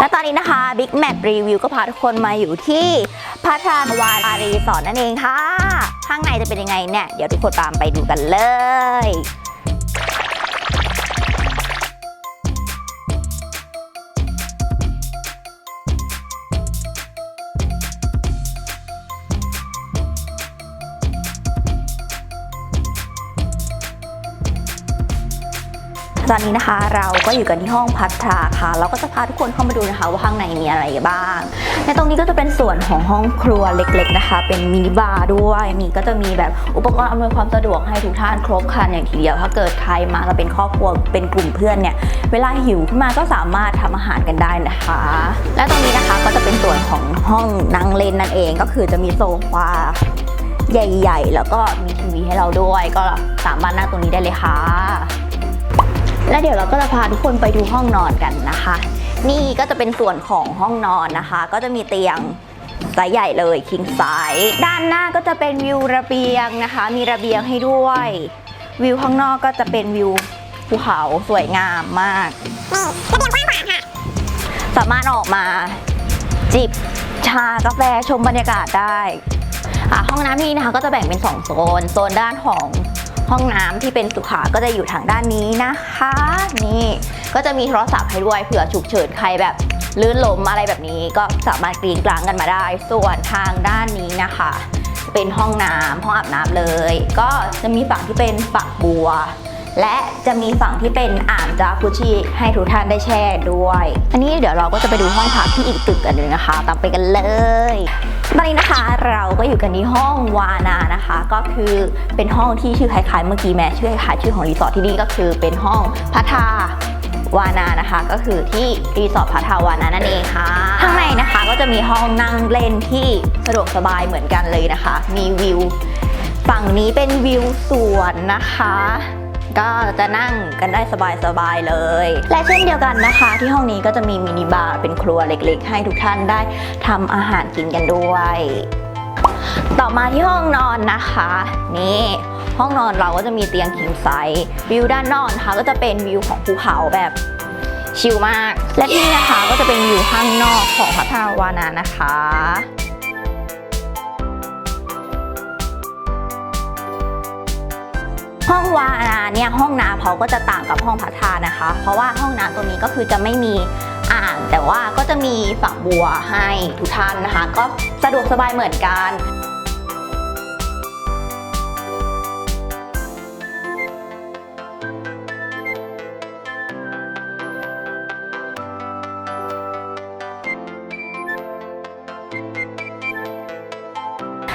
และตอนนี้นะคะ Big Mac Review ก็พาทุกคนมาอยู่ที่พัทราวารีสอร์ทนั่นเองค่ะ ข้างในจะเป็นยังไงเนี่ย เดี๋ยวทุกคนตามไปดูกันเลย ตอนนี้นะคะเราก็อยู่กันที่ห้องพัทราค่ะเราก็จะพาทุกคนเข้ามาดูนะคะ ว่าข้างในมีอะไรบ้าง ในตรงนี้ก็จะเป็นส่วนของห้องครัวเล็ก ๆนะคะ เป็นมินิบาร์ด้วยมีก็จะมีแบบอุปกรณ์อำนวยความสะดวกให้ทุกท่านครบครันอย่างทีเดียวถ้าเกิดใครมาเราเป็นครอบครัวเป็นกลุ่มเพื่อนเนี่ยเวลาหิวขึ้นมาก็สามารถทำอาหารกันได้นะคะ และตรงนี้นะคะก็จะเป็นส่วนของห้องนั่งเล่นนั่นเองก็คือจะมีโซฟาใหญ่ ๆ แล้วก็มีทีวีให้เราด้วย ก็สามารถนั่งตรงนี้ได้เลยค่ะ และเดี๋ยวเราก็จะพาทุกคนไปดูห้องนอนกันนะคะ นี่ก็จะเป็นส่วนของห้องนอนนะคะ ก็จะมีเตียงไซส์ใหญ่เลยคิงไซส์ด้านหน้าก็จะเป็นวิวระเบียงนะคะ มีระเบียงให้ด้วย วิวข้างนอกก็จะเป็นวิวภูเขาสวยงามมากสามารถออกมาจิบชากาแฟชมบรรยากาศได้ห้องน้ำที่นี่นะคะก็จะแบ่งเป็น 2 โซน โซนด้านของ ห้องน้ำที่เป็นสุขาก็จะอยู่ทางด้านนี้นะคะ นี่ก็จะมีโทรศัพท์ให้ด้วยเผื่อฉุกเฉินใครแบบลื่นล้มอะไรแบบนี้ก็สามารถกรีดกลางกันมาได้ ส่วนทางด้านนี้นะคะ เป็นห้องน้ำห้องอาบน้ำเลย ก็จะมีฝั่งที่เป็นฝักบัว และจะมีฝั่งที่เป็นอ่างจากุชิให้ทุกท่านได้แช่ด้วย อันนี้เดี๋ยวเราก็จะไปดูห้องพักที่อีกตึกกันเลยนะคะ ตามไปกันเลย ตอนนี้นะคะเราก็อยู่กันที่ห้องวานานะคะ ก็คือเป็นห้องที่ชื่อคล้ายๆเมื่อกี้แม่ชื่อคล้ายๆชื่อของรีสอร์ทที่นี่ก็คือเป็นห้องพัทาวานานะคะ ก็คือที่รีสอร์ทพัทาวานานั่นเองค่ะข้างในนะคะก็จะมีห้องนั่งเล่นที่สะดวกสบายเหมือนกันเลยนะคะ มีวิว ฝั่งนี้เป็นวิวสวนนะคะ ก็จะนั่งกันได้สบายๆเลย และเช่นเดียวกันนะคะ ที่ห้องนี้ก็จะมีมินิบาร์เป็นครัวเล็กๆ ให้ทุกท่านได้ทำอาหารกินกันด้วย ต่อมาที่ห้องนอนนะคะ นี่ห้องนอนเราก็จะมีเตียงคิงไซส์วิวด้านนอกนะคะก็จะเป็นวิวของภูเขาแบบชิลมาก และที่นี่นะคะก็จะเป็นวิวข้างนอกของพัทราวานานะคะ ห้องวานาเนี่ยห้องน้ำเขาก็จะต่างกับห้องพัทานะคะ เพราะว่าห้องน้ำตรงนี้ก็คือจะไม่มีอ่างแต่ว่าก็จะมีฝักบัวให้ทุกท่านนะคะ ก็สะดวกสบายเหมือนกัน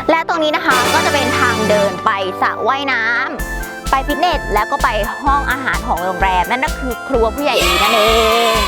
และตรงนี้นะคะก็จะเป็นทางเดินไปสระว่ายน้ำ ไปฟิตเนสแล้วก็ไปห้องอาหารของโรงแรมนั่นก็คือครัวผู้ใหญ่อีนั่นเอง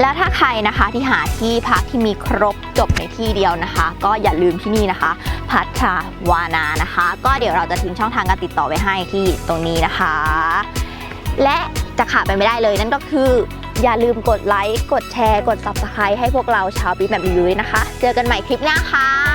แล้วถ้าใครนะคะที่หาที่พักที่มีครบจบในที่เดียวนะคะ ก็อย่าลืมที่นี่นะคะ พัชาวานานะคะ ก็เดี๋ยวเราจะทิ้งช่องทางการติดต่อไว้ให้ที่ตรงนี้นะคะ และจะขาดไปไม่ได้เลยนั่นก็คืออย่าลืมกดไลค์ กดแชร์ กด subscribe ให้พวกเราชาวปีแบบรีวิวด้ยนะคะ เจอกันใหม่คลิปหน้าค่ะ